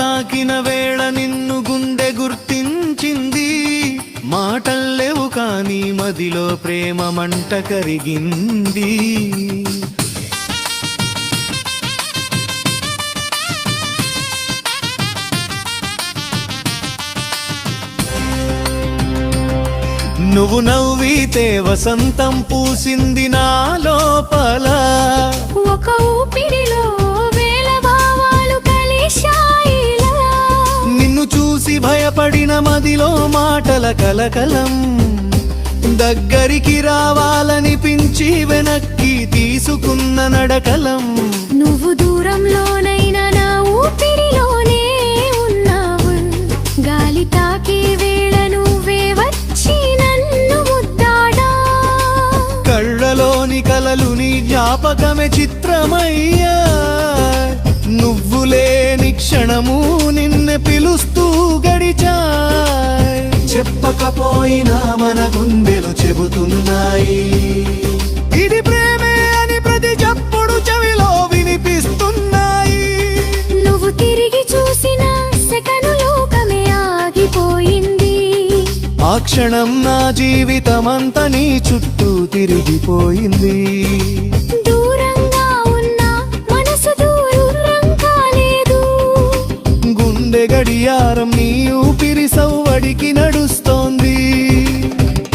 తాకిన వేళ నిన్ను గుండె గుర్తించింది. మాటల్లేవు కానీ మదిలో ప్రేమ మంట కరిగింది. నువ్వు నవ్వితే వసంతం పూసింది నా లోపల. ఒక ఊపిరిలో భయపడిన మదిలో మాటల కలకలం. దగ్గరికి రావాలనిపించి వెనక్కి తీసుకున్న నడకలం. నువ్వు దూరంలోనైనా నా ఊపిరిలోనే ఉన్నావు. గాలి తాకే వేళ నువ్వే వచ్చి నన్ను ముద్దాడా. కళ్ళలోని కలలు నీ జ్ఞాపకమే చిత్రమయ్యా. నువ్వు లేని క్షణము నిన్ను పిలుస్తూ గడిచాయ్. చెప్పకపోయినా మన గుండెలు చెబుతున్నాయి. ఇది ప్రేమే అని ప్రతి చప్పుడు చెవిలో వినిపిస్తున్నాయి. నువ్వు తిరిగి చూసిన సెకను లోకమే ఆగిపోయింది. ఆ క్షణం నా జీవితమంతా నీ చుట్టూ తిరిగిపోయింది. గడియారం నీ ఊపిరి సవ్వడికి నడుస్తోంది.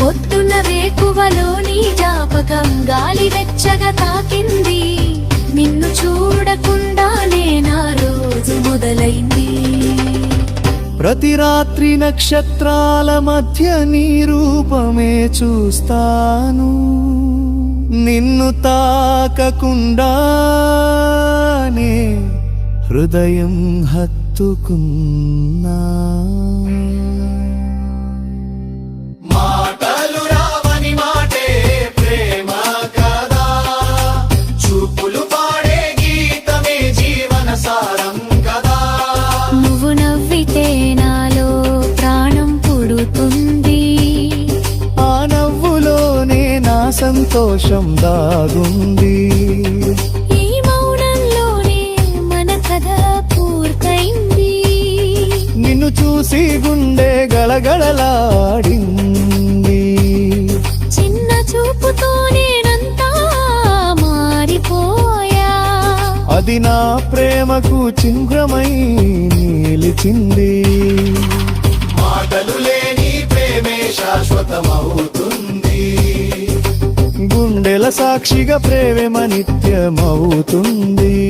పొద్దున్న వేకువలో నీ జ్ఞాపకం గాలి వెచ్చగా తాకింది. నిన్ను చూడకుండానే నా రోజు మొదలైంది. ప్రతి రాత్రి నక్షత్రాల మధ్య నీ రూపమే చూస్తాను. నిన్ను తాకకుండానే హృదయం హత్తుకున్నా. మాటలు రావని గుండె గళగళలాడింది. చిన్న చూపుతో నేనంతా మారిపోయా. అది నా ప్రేమకు చింగ్రమై నిలిచింది. మాటలు లేని ప్రేమే శాశ్వతమవుతుంది. గుండెల సాక్షిగా ప్రేమ నిత్యమవుతుంది.